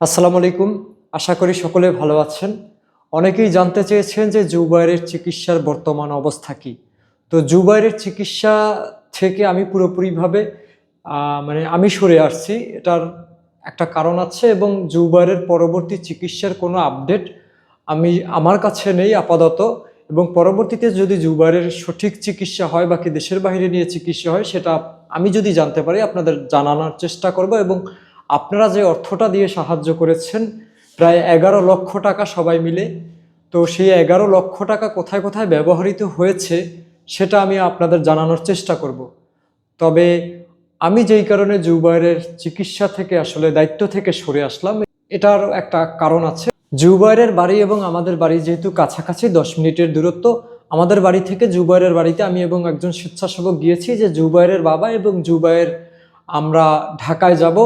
আসসালামু আলাইকুম। আশা করি সকলে ভালো আছেন। অনেকেই জানতে চেয়েছেন যে জুবাইরের চিকিৎসার বর্তমান অবস্থা কি। তো জুবাইরের চিকিৎসা থেকে আমি পুরোপুরিভাবে মানে আমি সরে আসছি। এটার একটা কারণ আছে এবং জুবাইরের পরবর্তী চিকিৎসার কোনো আপডেট আমি, আমার কাছে নেই আপাতত। এবং পরবর্তীতে যদি জুবাইরের সঠিক চিকিৎসা হয় বাকি দেশের বাইরে নিয়ে চিকিৎসা হয়, সেটা আমি যদি জানতে পারি, আপনাদের জানানোর চেষ্টা করব এবং আপনারা যে অর্থটা দিয়ে সাহায্য করেছেন, প্রায় এগারো লক্ষ টাকা সবাই মিলে, তো সেই এগারো লক্ষ টাকা কোথায় কোথায় ব্যবহৃত হয়েছে, সেটা আমি আপনাদের জানানোর চেষ্টা করব। তবে আমি যেই কারণে জুবাইরের চিকিৎসা থেকে আসলে দায়িত্ব থেকে সরে আসলাম, এটার একটা কারণ আছে। জুবাইরের বাড়ি এবং আমাদের বাড়ি যেহেতু কাছাকাছি, দশ মিনিটের দূরত্ব, আমাদের বাড়ি থেকে জুবাইরের বাড়িতে আমি এবং একজন স্বেচ্ছাসেবক গিয়েছি যে জুবাইরের বাবা এবং জুবাইর আমরা ঢাকায় যাব।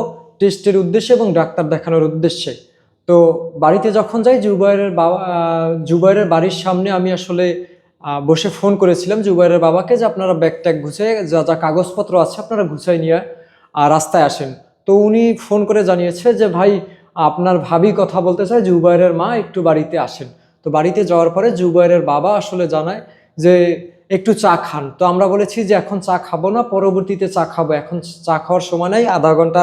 টেস্টের উদ্দেশ্যে এবং ডাক্তার দেখানোর উদ্দেশ্যে। তো বাড়িতে যখন যাই জুবাইরের বাবা জুবাইরের বাড়ির সামনে আমি আসলে বসে ফোন করেছিলাম জুবাইরের বাবাকে যে আপনারা ব্যাগ ট্যাগ গুছিয়ে যা যা কাগজপত্র আছে আপনারা গুছাই নিয়ে আহ, রাস্তায় আসেন। তো উনি ফোন করে জানিয়েছে যে ভাই আপনার ভাবি কথা বলতে চায় জুবাইরের মা একটু বাড়িতে আসেন। তো বাড়িতে যাওয়ার পরে জুবাইরের বাবা আসলে জানায় যে একটু চা খান। তো আমরা বলেছি যে এখন চা খাব না, পরবর্তীতে চা খাব। এখন চা খাওয়ার সময় নাই, আধা ঘণ্টা,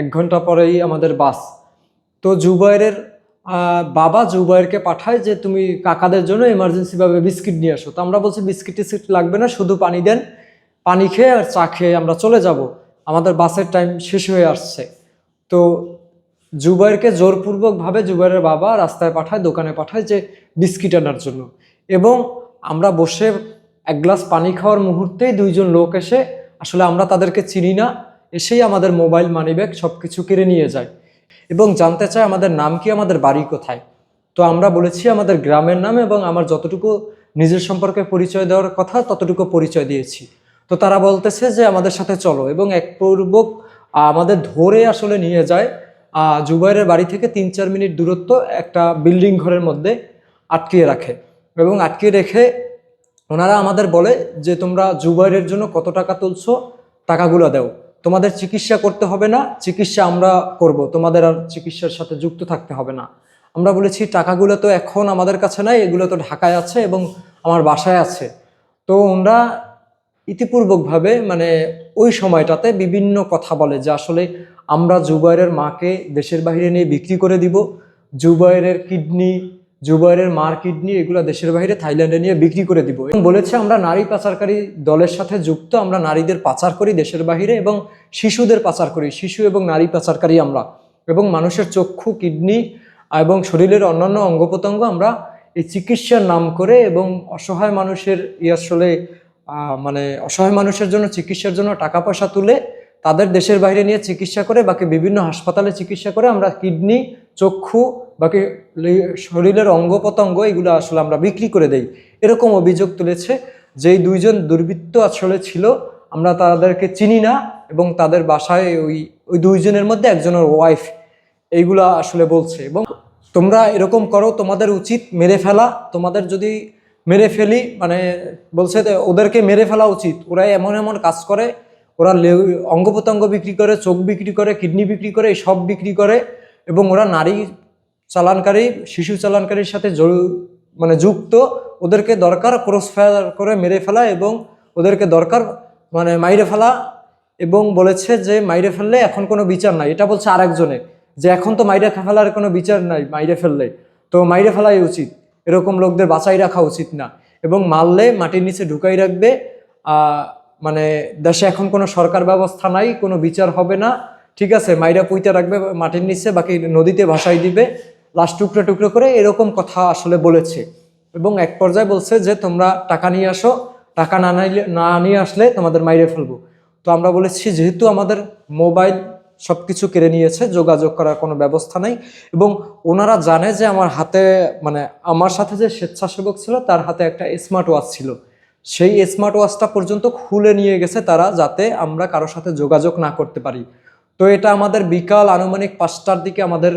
এক ঘণ্টা পরেই আমাদের বাস। তো জুবাইরের বাবা জুবাইরকে পাঠায় যে তুমি কাকাদের জন্য এমার্জেন্সিভাবে বিস্কিট নিয়ে আসো। তো আমরা বলছি, বিস্কিট টিস্কিট লাগবে না, শুধু পানি দেন। পানি খেয়ে আর চা খেয়ে আমরা চলে যাব। আমাদের বাসের টাইম শেষ হয়ে আসছে। তো জুবাইরকে জোরপূর্বকভাবে জুবাইরের বাবা রাস্তায় পাঠায়, দোকানে পাঠায় যে বিস্কিট আনার জন্য। এবং আমরা বসে এক গ্লাস পানি খাওয়ার মুহূর্তেই দুইজন লোক এসে, আসলে আমরা তাদেরকে চিনি না। এসেই আমাদের মোবাইল মানিব্যাগ সব কিছু কেড়ে নিয়ে যায় এবং জানতে চায় আমাদের নাম কি, আমাদের বাড়ি কোথায়। তো আমরা বলেছি, আমাদের গ্রামের নাম এবং আমার যতটুকু নিজের সম্পর্কে পরিচয় দেওয়ার কথা, ততটুকু পরিচয় দিয়েছি। তো তারা বলতেছে যে, আমাদের সাথে চলো। এবং এক পূর্বক আমাদের ধরে আসলে নিয়ে যায় জুবাইরের বাড়ি থেকে তিন চার মিনিট দূরত্ব একটা বিল্ডিং ঘরের মধ্যে আটকিয়ে রাখে এবং আটকিয়ে রেখে ওনারা আমাদের বলে যে তোমরা জুবাইরের জন্য কত টাকা তুলছো, টাকাগুলো দাও। তোমাদের চিকিৎসা করতে হবে না, চিকিৎসা আমরা করব। তোমাদের আর চিকিৎসার সাথে যুক্ত থাকতে হবে না। আমরা বলেছি, টাকাগুলো তো এখন আমাদের কাছে নাই, এগুলো তো ঢাকায় আছে এবং আমার বাসায় আছে। তো ওনারা ইতিপূর্বকভাবে মানে ওই সময়টাতে বিভিন্ন কথা বলে যে আসলে আমরা জুবাইরের মাকে দেশের বাইরে নিয়ে বিক্রি করে দিব জুবাইরের কিডনি জুবাইরের মার কিডনি এগুলো দেশের বাইরে থাইল্যান্ডে নিয়ে বিক্রি করে দিব। এবং বলেছে আমরা নারী পাচারকারী দলের সাথে যুক্ত, আমরা নারীদের পাচার করি দেশের বাইরে এবং শিশুদের পাচার করি। শিশু এবং নারী পাচারকারী আমরা। এবং মানুষের চক্ষু, কিডনি এবং শরীরের অন্যান্য অঙ্গ প্রত্যঙ্গ আমরা এই চিকিৎসার নাম করে এবং অসহায় মানুষের ই আসলে মানে অসহায় মানুষের জন্য, চিকিৎসার জন্য টাকা পয়সা তুলে তাদের দেশের বাইরে নিয়ে চিকিৎসা করে, বাকি বিভিন্ন হাসপাতালে চিকিৎসা করে আমরা কিডনি চক্ষু, বাকি শরীরের অঙ্গ প্রত্যঙ্গ, এগুলো আসলে আমরা বিক্রি করে দেই। এরকম অভিযোগ তুলেছে যেই দুইজন দুর্বৃত্ত আসলে ছিল, আমরা তাদেরকে চিনি না এবং তাদের বাসায় ওই ওই দুইজনের মধ্যে একজনের ওয়াইফ এইগুলা আসলে বলছে। এবং তোমরা এরকম করো, তোমাদের উচিত মেরে ফেলা, তোমাদের যদি মেরে ফেলি মানে বলছে ওদেরকে মেরে ফেলা উচিত। ওরা এমন এমন কাজ করে, ওরা অঙ্গ প্রত্যঙ্গ বিক্রি করে, চোখ বিক্রি করে, কিডনি বিক্রি করে সব বিক্রি করে এবং ওরা নারী চালানকারী, শিশু চালানকারীর সাথে মানে যুক্ত, ওদেরকে দরকার ক্রস ফায়ার করে মেরে ফেলা এবং ওদেরকে দরকার মানে মাইরে ফেলা এবং বলেছে যে মাইরে ফেললে এখন কোনো বিচার নাই। এটা বলছে আরেকজনে যে এখন তো মাইরে ফেলার কোনো বিচার নাই, মাইরে ফেললে। তো মাইরে ফেলাই উচিত। এরকম লোকদের বাঁচাই রাখা উচিত না। এবং মারলে মাটির নিচে ঢুকাই রাখবে। মানে দেশে এখন কোনো সরকার ব্যবস্থা নাই, কোনো বিচার হবে না। ঠিক আছে, মাইরা পুইতে রাখবে মাটির নিচে, বাকি নদীতে ভাসাই দিবে। লাশ টুকরো টুকরো করে এরকম কথা আসলে বলেছে। এবং এক পর্যায়ে বলছে যে, তোমরা টাকা নিয়ে আসো, টাকা না নাইলে না নিয়ে আসলে তোমাদের মাইরে ফেলব। তো আমরা বলেছি, যেহেতু আমাদের মোবাইল সব কিছু কেড়ে নিয়েছে, যোগাযোগ করার কোনো ব্যবস্থা নাই। এবং ওনারা জানে যে, আমার হাতে মানে আমার সাথে যে স্বেচ্ছাসেবক ছিল, তার হাতে একটা স্মার্ট ওয়াচ ছিল। সেই স্মার্ট ওয়াচটা পর্যন্ত খুলে নিয়ে গেছে তারা, যাতে আমরা কারোর সাথে যোগাযোগ না করতে পারি। তো এটা আমাদের বিকাল আনুমানিক পাঁচটার দিকে আমাদের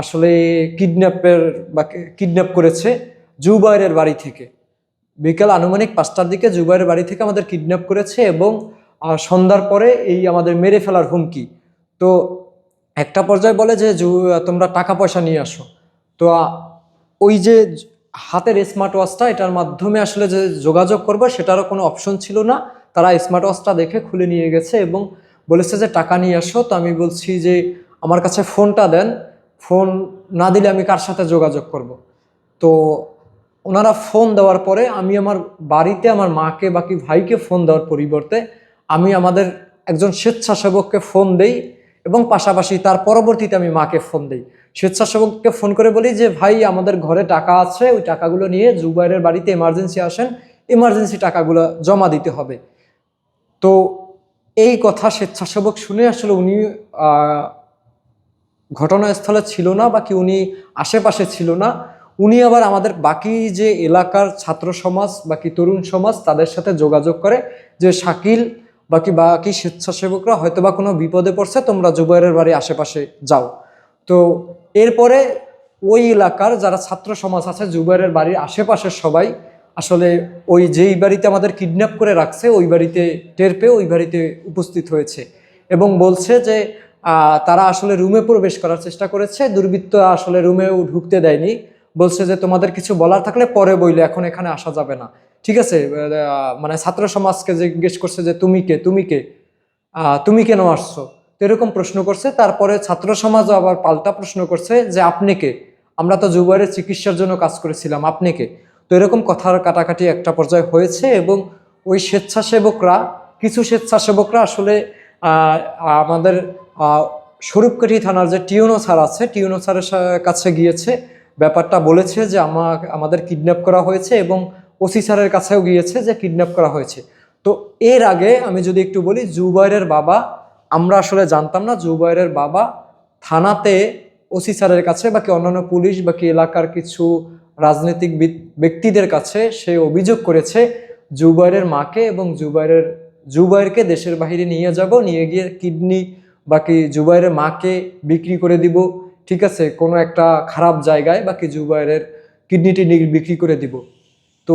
আসলে কিডন্যাপের বা কিডন্যাপ করেছে জুবাইরের বাড়ি থেকে। বিকাল আনুমানিক পাঁচটার দিকে জুবাইরের বাড়ি থেকে আমাদের কিডন্যাপ করেছে এবং সন্ধ্যার পরে এই আমাদের মেরে ফেলার হুমকি। তো একটা পর্যায়ে বলে যে তোমরা টাকা পয়সা নিয়ে আসো। তো ওই যে হাতের স্মার্ট ওয়াচটা এটার মাধ্যমে আসলে যে যোগাযোগ করব সেটারও কোনো অপশন ছিল না। তারা স্মার্ট ওয়াচটা দেখে খুলে নিয়ে গেছে এবং বলেছে যে, টাকা নিয়ে আসো। তো আমি বলছি যে, আমার কাছে ফোনটা দেন। ফোন না দিলে আমি কার সাথে যোগাযোগ করব? তো ওনারা ফোন দেওয়ার পরে আমি আমার বাড়িতে আমার মাকে বাকি ভাইকে ফোন দেওয়ার পরিবর্তে আমি আমাদের একজন স্বেচ্ছাসেবককে ফোন দেই এবং পাশাপাশি তার পরবর্তীতে আমি মাকে ফোন দিই। স্বেচ্ছাসেবককে ফোন করে বলি যে, ভাই, আমাদের ঘরে টাকা আছে, ওই টাকাগুলো নিয়ে জুবাইরের বাড়িতে এমার্জেন্সি আসেন। এমার্জেন্সি টাকাগুলো জমা দিতে হবে। তো এই কথা স্বেচ্ছাসেবক শুনে আসলে উনি ঘটনাস্থলে ছিল না বা কি উনি আশেপাশে ছিল না। উনি আবার আমাদের বাকি যে এলাকার ছাত্র সমাজ বাকি তরুণ সমাজ তাদের সাথে যোগাযোগ করে যে শাকিল বাকি বাকি স্বেচ্ছাসেবকরা হয়তো বা কোনো বিপদে পড়ছে, তোমরা জুবাইরের বাড়ি আশেপাশে যাও। তো এরপরে ওই এলাকার যারা ছাত্র সমাজ আছে, জুবাইরের বাড়ির আশেপাশের সবাই আসলে ওই যেই বাড়িতে আমাদের কিডন্যাপ করে রাখছে, ওই বাড়িতে টের পেয়ে ওই বাড়িতে উপস্থিত হয়েছে এবং বলছে যে তারা আসলে রুমে প্রবেশ করার চেষ্টা করেছে, দুর্বৃত্ত আসলে রুমেও ঢুকতে দেয়নি। বলছে যে, তোমাদের কিছু বলার থাকলে পরে বইলে, এখন এখানে আসা যাবে না। ঠিক আছে? মানে ছাত্র সমাজকে জিজ্ঞেস করছে যে, তুমি কে? তুমি কে? তুমি কেন আসছো? এরকম প্রশ্ন করছে। তারপরে ছাত্র সমাজও আবার পাল্টা প্রশ্ন করছে যে, আপনি কে? আমরা তো জুবাইরের চিকিৎসার জন্য কাজ করেছিলাম, আপনি কে? তো এরকম কথার কাটাকাটি একটা পর্যায়ে হয়েছে এবং ওই স্বেচ্ছাসেবকরা, কিছু স্বেচ্ছাসেবকরা আসলে আমাদের স্বরূপকাঠি থানার যে টিউনো স্যার আছে টিউনো স্যারের কাছে গিয়েছে, ব্যাপারটা বলেছে যে আমার আমাদের কিডন্যাপ করা হয়েছে এবং ওসি স্যারের কাছেও গিয়েছে যে কিডন্যাপ করা হয়েছে। তো এর আগে আমি যদি একটু বলি, জুবাইরের বাবা, আমরা আসলে জানতাম না, জুবাইরের বাবা থানাতে ওসি স্যারের কাছে বাকি অন্যান্য পুলিশ বাকি এলাকার কিছু রাজনৈতিক ব্যক্তিদের কাছে সে অভিযোগ করেছে, জুবাইরের মাকে এবং জুবাইরের, জুবাইরকে দেশের বাইরে নিয়ে যাব, নিয়ে গিয়ে কিডনি বাকি জুবাইরের মাকে বিক্রি করে দিব, ঠিক আছে? কোনো একটা খারাপ জায়গায় বাকি জুবাইরের কিডনি টিডনি বিক্রি করে দিব। তো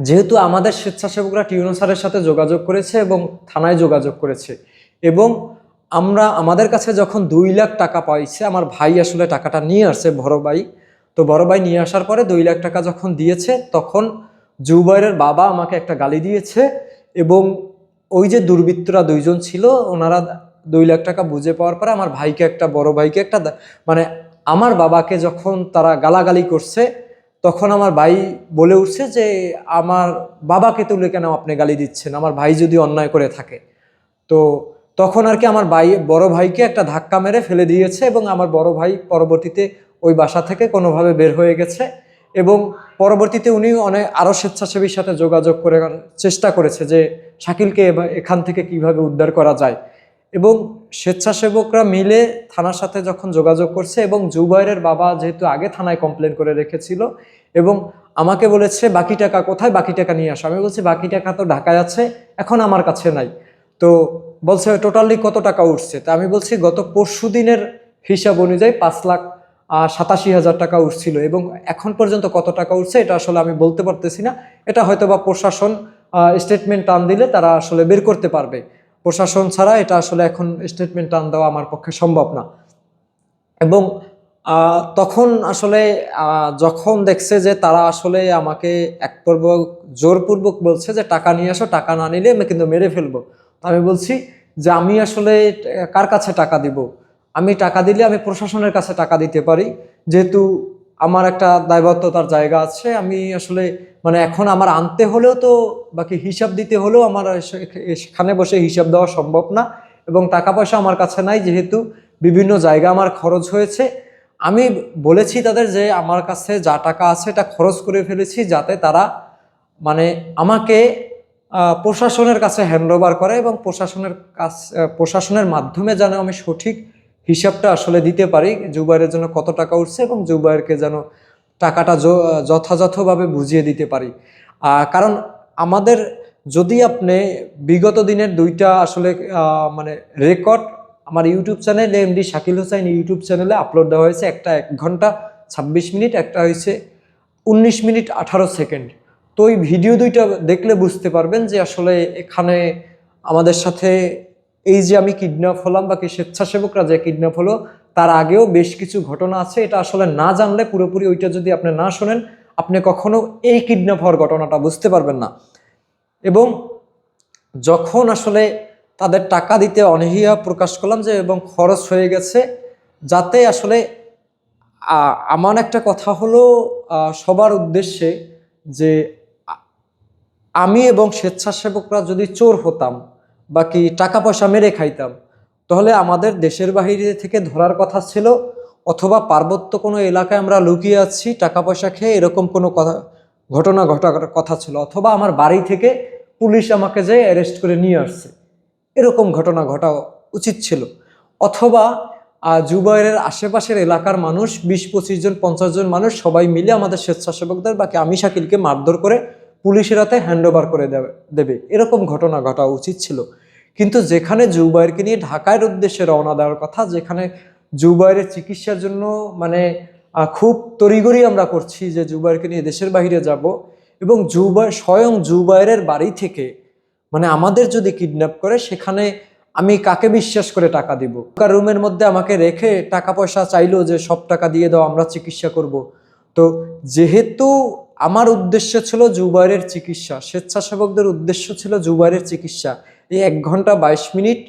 যেহেতু আমাদের স্বেচ্ছাসেবকরা টিউনো স্যারের সাথে যোগাযোগ করেছে এবং থানায় যোগাযোগ করেছে এবং আমরা, আমাদের কাছে যখন দুই লাখ টাকা পাইছে, আমার ভাই আসলে টাকাটা নিয়ে আসছে, বড় ভাই তো বড় ভাই নিয়ে আসার পরে দুই লাখ টাকা যখন দিয়েছে, তখন জুবাইরের বাবা আমাকে একটা গালি দিয়েছে এবং ওই যে দুর্বৃত্তরা দুইজন ছিল, ওনারা দুই লাখ টাকা বুঝে পাওয়ার পরে আমার ভাইকে একটা, বড় ভাইকে একটা মানে আমার বাবাকে যখন তারা গালাগালি করছে, তখন আমার ভাই বলে উঠছে যে, আমার বাবাকে তুলে কেন আপনি গালি দিচ্ছেন? আমার ভাই যদি অন্যায় করে থাকে। তো তখন আর কি আমার ভাই, বড় ভাইকে একটা ধাক্কা মেরে ফেলে দিয়েছে এবং আমার বড় ভাই পরবর্তীতে ওই বাসা থেকে কোনোভাবে বের হয়ে গেছে এবং পরবর্তীতে উনি অনেক আরও স্বেচ্ছাসেবীর সাথে যোগাযোগ করে চেষ্টা করেছে যে শাকিলকে এখান থেকে কীভাবে উদ্ধার করা যায়। এবং স্বেচ্ছাসেবকরা মিলে থানার সাথে যখন যোগাযোগ করছে এবং জুবাইরের বাবা যেহেতু আগে থানায় কমপ্লেন করে রেখেছিল এবং আমাকে বলেছে, বাকি টাকা কোথায়? বাকি টাকা নিয়ে আসো। আমি বলছি, বাকি টাকা তো ঢাকায় আছে, এখন আমার কাছে নাই। তো বলছে, টোটালি কত টাকা উঠছে? তা আমি বলছি, গত পরশু দিনের হিসাব অনুযায়ী পাঁচ লাখ সাতাশি হাজার টাকা উঠছিল এবং এখন পর্যন্ত কত টাকা উঠছে এটা আসলে আমি বলতে পারতেছি না। এটা হয়তো বা প্রশাসন স্টেটমেন্ট টান দিলে তারা আসলে বের করতে পারবে। প্রশাসন ছাড়া এটা আসলে এখন স্টেটমেন্ট টান দেওয়া আমার পক্ষে সম্ভব না। এবং তখন আসলে যখন দেখছে যে তারা আসলে আমাকে এক পর্ব জোরপূর্বক বলছে যে টাকা নিয়ে আসো, টাকা না নিলে আমি কিন্তু মেরে ফেলব। আমি বলছি যে আমি আসলে কার কাছে টাকা দিব? আমি টাকা দিলে আমি প্রশাসনের কাছে টাকা দিতে পারি। যেহেতু আমার একটা দায়বদ্ধতার জায়গা আছে, আমি আসলে মানে এখন আমার আনতে হলেও তো, বাকি হিসাব দিতে হলেও আমার সেখানে বসে হিসাব দেওয়া সম্ভব না এবং টাকা পয়সা আমার কাছে নাই যেহেতু বিভিন্ন জায়গা আমার খরচ হয়েছে। আমি বলেছি তাদের যে আমার কাছে যা টাকা আছে এটা খরচ করে ফেলেছি যাতে তারা মানে আমাকে প্রশাসনের কাছে হ্যান্ডওভার করে এবং প্রশাসনের কাছ, প্রশাসনের মাধ্যমে যেন আমি সঠিক হিসাবটা আসলে দিতে পারি জুবাইরের জন্য কত টাকা উঠছে এবং জুবাইরকে যেন টাকাটা যথাযথভাবে বুঝিয়ে দিতে পারি। কারণ আমাদের যদি আপনি বিগত দিনের দুইটা আসলে মানে রেকর্ড, আমার YouTube channel MD Shakil Hossain YouTube চ্যানেলে আপলোড দেওয়া হয়েছে, একটা এক ঘণ্টা ছাব্বিশ মিনিট, একটা হয়েছে উনিশ মিনিট আঠারো সেকেন্ড। তো ওই ভিডিও দুইটা দেখলে বুঝতে পারবেন যে আসলে এখানে আমাদের সাথে এই যে আমি কিডন্যাপ হলাম বা স্বেচ্ছাসেবকরা যে কিডন্যাপ হলো, তার আগেও বেশ কিছু ঘটনা আছে। এটা আসলে না জানলে পুরোপুরি ওইটা যদি আপনি না শোনেন, আপনি কখনো এই কিডন্যাপ হওয়ার ঘটনাটা বুঝতে পারবেন না। এবং যখন আসলে তাদের টাকা দিতে অনীহা প্রকাশ করলাম যে, এবং খরচ হয়ে গেছে, যাতে আসলে আমার একটা কথা হলো সবার উদ্দেশ্যে যে আমি এবং স্বেচ্ছাসেবকরা যদি চোর হতাম বা কি টাকা পয়সা মেরে খাইতাম, তাহলে আমাদের দেশের বাহিরে থেকে ধরার কথা ছিল, অথবা পার্বত্য কোনো এলাকায় আমরা লুকিয়ে আছি টাকা পয়সা খেয়ে এরকম কোনো কথা, ঘটনা ঘটার কথা ছিল, অথবা আমার বাড়ি থেকে পুলিশ আমাকে যে অ্যারেস্ট করে নিয়ে আসছে, এরকম ঘটনা ঘটা উচিত ছিল। অথবা জুবাইরের আশেপাশের এলাকার মানুষ, বিশ, পঁচিশ জন, পঞ্চাশ জন মানুষ সবাই মিলে আমাদের স্বেচ্ছাসেবকদের বাকি আমি শাকিলকে মারধর করে পুলিশের হাতে হ্যান্ড করে দেবে দেবে। এরকম ঘটনা ঘটা উচিত ছিল। কিন্তু যেখানে জুবাইরকে নিয়ে ঢাকার উদ্দেশ্যে রওনা দেওয়ার কথা, যেখানে জুবাইরের চিকিৎসার জন্য মানে খুব তড়িগড়ি আমরা করছি যে জুবাইরকে নিয়ে দেশের বাইরে যাব এবং জুবাই, স্বয়ং জুবাইরের বাড়ি থেকে মানে আমাদের যদি কিডন্যাপ করে, সেখানে আমি কাকে বিশ্বাস করে টাকা দিব? কার রুমের মধ্যে আমাকে রেখে টাকা পয়সা চাইলো যে সব টাকা দিয়ে দাও, আমরা চিকিৎসা করব। তো যেহেতু আমার উদ্দেশ্য ছিল জুবাইরের চিকিৎসা, স্বেচ্ছাসেবকদের উদ্দেশ্য ছিল জুবাইরের চিকিৎসা এই এক ঘণ্টা বাইশ মিনিট,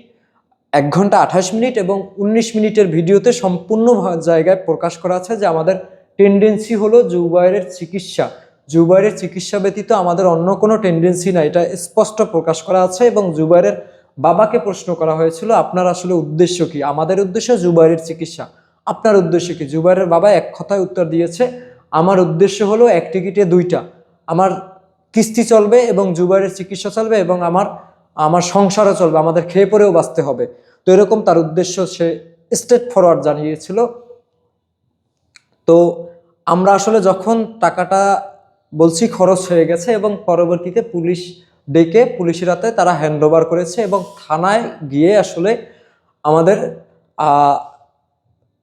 এক ঘণ্টা আঠাশ মিনিট এবং উনিশ মিনিটের ভিডিওতে সম্পূর্ণ জায়গায় প্রকাশ করা আছে যে আমাদের টেন্ডেন্সি হলো জুবাইরের চিকিৎসা। জুবাইরের চিকিৎসা ব্যতীত আমাদের অন্য কোনো টেন্ডেন্সি নাই। এটা স্পষ্ট প্রকাশ করা আছে এবং জুবাইরের বাবাকে প্রশ্ন করা হয়েছিল, আপনার আসলে উদ্দেশ্য কি? আমাদের উদ্দেশ্য জুবাইরের চিকিৎসা। আপনার উদ্দেশ্য কি? জুবাইরের বাবা এক কথায় উত্তর দিয়েছে, আমার উদ্দেশ্য হলো এক টিকিটে দুইটা। আমার কিস্তি চলবে এবং জুবাইরের চিকিৎসা চলবে এবং আমার আমার সংসারও চলবে, আমাদের খেয়ে পরেও বাঁচতে হবে। তো এরকম তার উদ্দেশ্য সে স্টেট ফরওয়ার্ড জানিয়েছিল। তো আমরা আসলে যখন টাকাটা বলছি খরচ হয়ে গেছে এবং পরবর্তীতে পুলিশ ডেকে পুলিশের হাতে তারা হ্যান্ড ওভার করেছে এবং থানায় গিয়ে আসলে আমাদের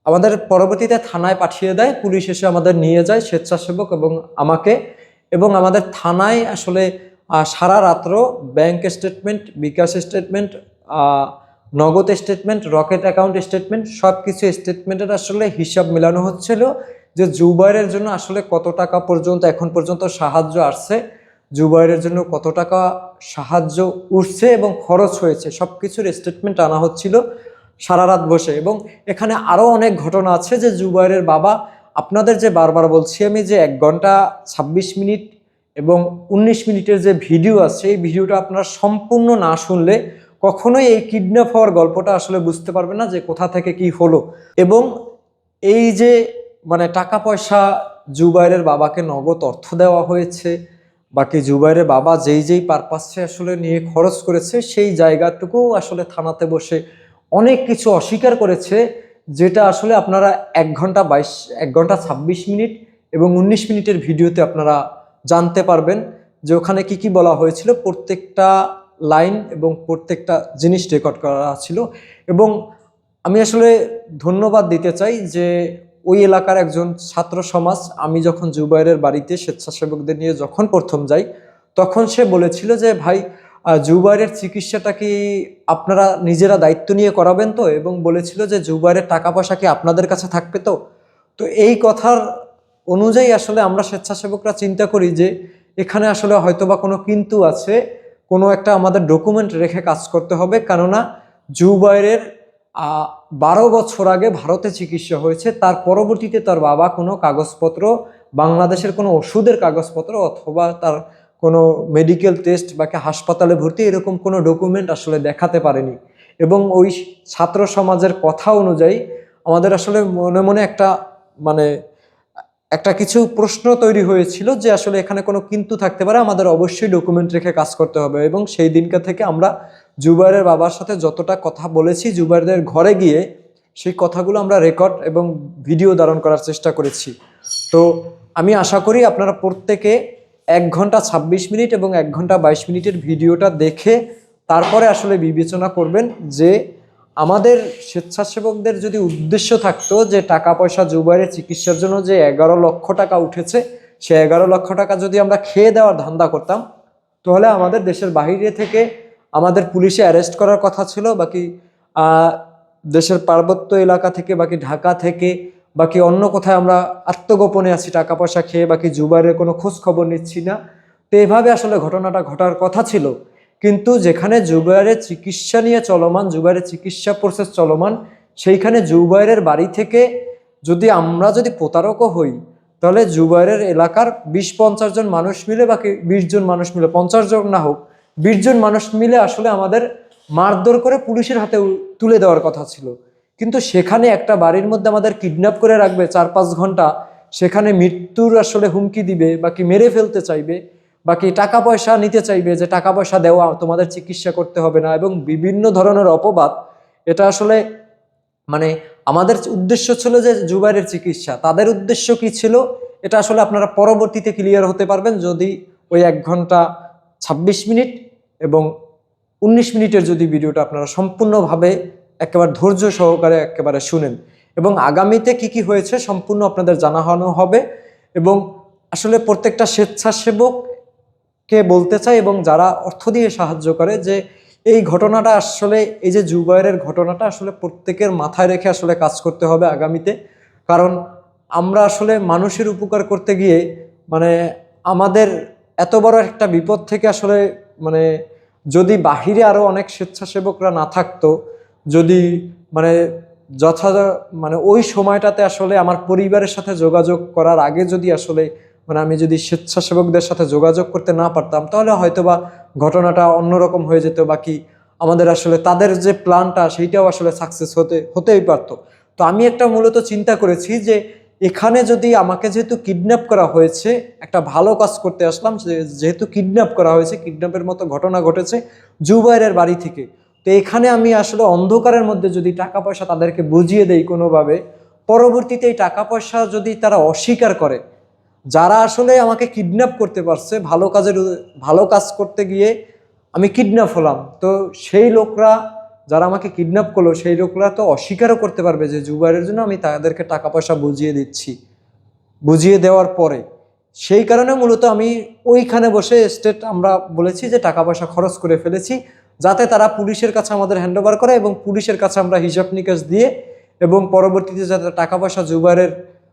আমাদের পরবর্তীতে থানায় পাঠিয়ে দেয়, পুলিশ এসে আমাদের নিয়ে যায়, স্বেচ্ছাসেবক এবং আমাকে এবং আমাদের থানায় আসলে সারা রাত্র bank statement bKash statement Nagad statement Rocket account statement সব কিছু স্টেটমেন্টের আসলে হিসাব মেলানো হচ্ছিল যে জুবাইরের জন্য আসলে কত টাকা পর্যন্ত, এখন পর্যন্ত সাহায্য আসছে, জুবাইরের জন্য কত টাকা সাহায্য উঠছে এবং খরচ হয়েছে সব কিছুর স্টেটমেন্ট আনা হচ্ছিল সারা রাত বসে। এবং এখানে আরও অনেক ঘটনা আছে যে জুবাইরের বাবা, আপনাদের যে বারবার বলছি আমি যে এক ঘণ্টা ছাব্বিশ মিনিট এবং উনিশ মিনিটের যে ভিডিও আছে, এই ভিডিওটা আপনারা সম্পূর্ণ না শুনলে কখনোই এই কিডন্যাপ হওয়ার গল্পটা আসলে বুঝতে পারবে না যে কোথা থেকে কি হলো। এবং এই যে মানে টাকা পয়সা জুবাইরের বাবাকে নগদ অর্থ দেওয়া হয়েছে, বাকি জুবাইরের বাবা যেই যেই পারপাসে আসলে নিয়ে খরচ করেছে, সেই জায়গাটুকু আসলে থানাতে বসে অনেক কিছু অস্বীকার করেছে, যেটা আসলে আপনারা এক ঘণ্টা বাইশ, এক ঘণ্টা ছাব্বিশ মিনিট এবং উনিশ মিনিটের ভিডিওতে আপনারা জানতে পারবেন যে ওখানে কি কি বলা হয়েছিল, প্রত্যেকটা লাইন এবং প্রত্যেকটা জিনিস রেকর্ড করা ছিল। এবং আমি আসলে ধন্যবাদ দিতে চাই যে ওই এলাকার একজন ছাত্র সমাজ, আমি যখন জুবাইরের বাড়িতে স্বেচ্ছাসেবকদের নিয়ে যখন প্রথম যাই, তখন সে বলেছিল যে, ভাই জুবাইরের চিকিৎসাটা কি আপনারা নিজেরা দায়িত্ব নিয়ে করাবেন তো? এবং বলেছিল যে, জুবাইরের টাকা পয়সা কি আপনাদের কাছে থাকবে তো? তো এই কথার অনুযায়ী আসলে আমরা স্বেচ্ছাসেবকরা চিন্তা করি যে এখানে আসলে হয়তোবা কোনো কিন্তু আছে, কোনো একটা আমাদের ডকুমেন্ট রেখে কাজ করতে হবে। কেননা জুবাইরের বারো বছর আগে ভারতে চিকিৎসা হয়েছে, তার পরবর্তীতে তার বাবা কোনো কাগজপত্র, বাংলাদেশের কোনো ওষুধের কাগজপত্র অথবা তার কোনো মেডিকেল টেস্ট বা হাসপাতালে ভর্তি এরকম কোনো ডকুমেন্ট আসলে দেখাতে পারেনি। এবং ওই ছাত্র সমাজের কথা অনুযায়ী আমাদের আসলে মনে মনে একটা মানে একটা কিছু প্রশ্ন তৈরি হয়েছিল যে আসলে এখানে কোনো কিন্তু থাকতে পারে, আমাদের অবশ্যই ডকুমেন্ট রেখে কাজ করতে হবে এবং সেই দিনকা থেকে আমরা জুবাইরের বাবার সাথে যতটা কথা বলেছি জুবাইরদের ঘরে গিয়ে সেই কথাগুলো আমরা রেকর্ড এবং ভিডিও ধারণ করার চেষ্টা করেছি। তো আমি আশা করি আপনারা প্রত্যেকে এক ঘণ্টা ছাব্বিশ মিনিট এবং এক ঘণ্টা বাইশ মিনিটের ভিডিওটা দেখে তারপরে আসলে বিবেচনা করবেন যে আমাদের স্বেচ্ছাসেবকদের যদি উদ্দেশ্য থাকতো যে টাকা পয়সা জুবাইরের চিকিৎসার জন্য যে এগারো লক্ষ টাকা উঠেছে, সে এগারো লক্ষ টাকা যদি আমরা খেয়ে দেওয়ার ধান্দা করতাম, তাহলে আমাদের দেশের বাইরে থেকে আমাদের পুলিশে অ্যারেস্ট করার কথা ছিল বাকি দেশের পার্বত্য এলাকা থেকে বাকি ঢাকা থেকে বাকি অন্য কোথায় আমরা আত্মগোপনে আছি, টাকা পয়সা খেয়ে বাকি জুবাইরের কোনো খোঁজ খবর নিচ্ছি না। তো এভাবে আসলে ঘটনাটা ঘটার কথা ছিল। কিন্তু যেখানে জুবাইরের চিকিৎসা নিয়ে চলমান জুবাইরের চিকিৎসা প্রসেস চলমান, সেইখানে জুবাইরের বাড়ি থেকে যদি আমরা যদি প্রতারকও হই, তাহলে জুবাইরের এলাকার বিশ পঞ্চাশ জন মানুষ মিলে বাকি বিশ জন মানুষ মিলে, পঞ্চাশ জন না হোক, বিশ জন মানুষ মিলে আসলে আমাদের মারধর করে পুলিশের হাতে তুলে দেওয়ার কথা ছিল। কিন্তু সেখানে একটা বাড়ির মধ্যে আমাদের কিডন্যাপ করে রাখবে চার পাঁচ ঘণ্টা, সেখানে মৃত্যুর আসলে হুমকি দিবে বাকি মেরে ফেলতে চাইবে বাকি টাকা পয়সা নিতে চাইবে যে টাকা পয়সা দেওয়া তোমাদের চিকিৎসা করতে হবে না এবং বিভিন্ন ধরনের অপবাদ, এটা আসলে মানে আমাদের উদ্দেশ্য ছিল যে জুবাইরের চিকিৎসা। তাদের উদ্দেশ্য কি ছিল? এটা আসলে আপনারা পরবর্তীতে ক্লিয়ার হতে পারবেন যদি ওই এক ঘণ্টা ছাব্বিশ মিনিট এবং উনিশ মিনিটের যদি ভিডিওটা আপনারা সম্পূর্ণভাবে একেবারে ধৈর্য সহকারে একেবারে শুনেন। এবং আগামীতে কি কি হয়েছে সম্পূর্ণ আপনাদের জানানো হবে এবং আসলে প্রত্যেকটা স্বেচ্ছাসেবককে বলতে চাই এবং যারা অর্থ দিয়ে সাহায্য করে যে এই ঘটনাটা আসলে, এই যে জুবাইরের ঘটনাটা আসলে প্রত্যেকের মাথায় রেখে আসলে কাজ করতে হবে আগামীতে। কারণ আমরা আসলে মানুষের উপকার করতে গিয়ে মানে আমাদের এত বড় একটা বিপদ থেকে আসলে মানে যদি বাহিরে আরও অনেক স্বেচ্ছাসেবকরা না থাকতো, যদি মানে যথা মানে ওই সময়টাতে আসলে আমার পরিবারের সাথে যোগাযোগ করার আগে যদি আসলে মানে আমি যদি স্বেচ্ছাসেবকদের সাথে যোগাযোগ করতে না পারতাম, তাহলে হয়তোবা ঘটনাটা অন্যরকম হয়ে যেত বাকি আমাদের আসলে তাদের যে প্ল্যানটা সেইটাও আসলে সাকসেস হতে, হতেই পারতো। তো আমি একটা মূলত চিন্তা করেছি যে এখানে যদি আমাকে যেহেতু কিডন্যাপ করা হয়েছে, একটা ভালো কাজ করতে আসলাম যেহেতু কিডন্যাপ করা হয়েছে কিডন্যাপের মতো ঘটনা ঘটেছে জুবাইরের বাড়ি থেকে। তো এখানে আমি আসলে অন্ধকারের মধ্যে যদি টাকা পয়সা তাদেরকে বুঝিয়ে দেই কোনোভাবে, পরবর্তীতে এই টাকা পয়সা যদি তারা অস্বীকার করে যারা আসলে আমাকে কিডন্যাপ করতে পারছে, ভালো কাজের, ভালো কাজ করতে গিয়ে আমি কিডন্যাপ হলাম। তো সেই লোকরা যারা আমাকে কিডন্যাপ করল, সেই লোকরা তো অস্বীকারও করতে পারবে যে জুবাইরের জন্য আমি তাদেরকে টাকা পয়সা বুঝিয়ে দিচ্ছি। বুঝিয়ে দেওয়ার পরে সেই কারণে মূলত আমি ওইখানে বসে স্টেট আমরা বলেছি যে টাকা পয়সা খরচ করে ফেলেছি, যাতে তারা পুলিশের কাছে আমাদের হ্যান্ডওভার করে এবং পুলিশের কাছে আমরা হিসাব নিকাশ দিয়ে এবং পরবর্তীতে যাতে টাকা পয়সা জুবাইরের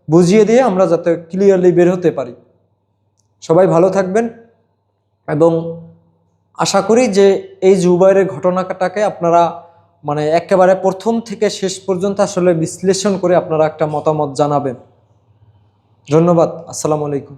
বুঝিয়ে দিয়ে আমরা যাতে ক্লিয়ারলি বের হতে পারি। সবাই ভালো থাকবেন এবং আশা করি যে এই জুবাইরের ঘটনাটাকে আপনারা মানে একেবারে প্রথম থেকে শেষ পর্যন্ত আসলে বিশ্লেষণ করে আপনারা একটা মতামত জানাবেন। ধন্যবাদ, আসসালামু আলাইকুম।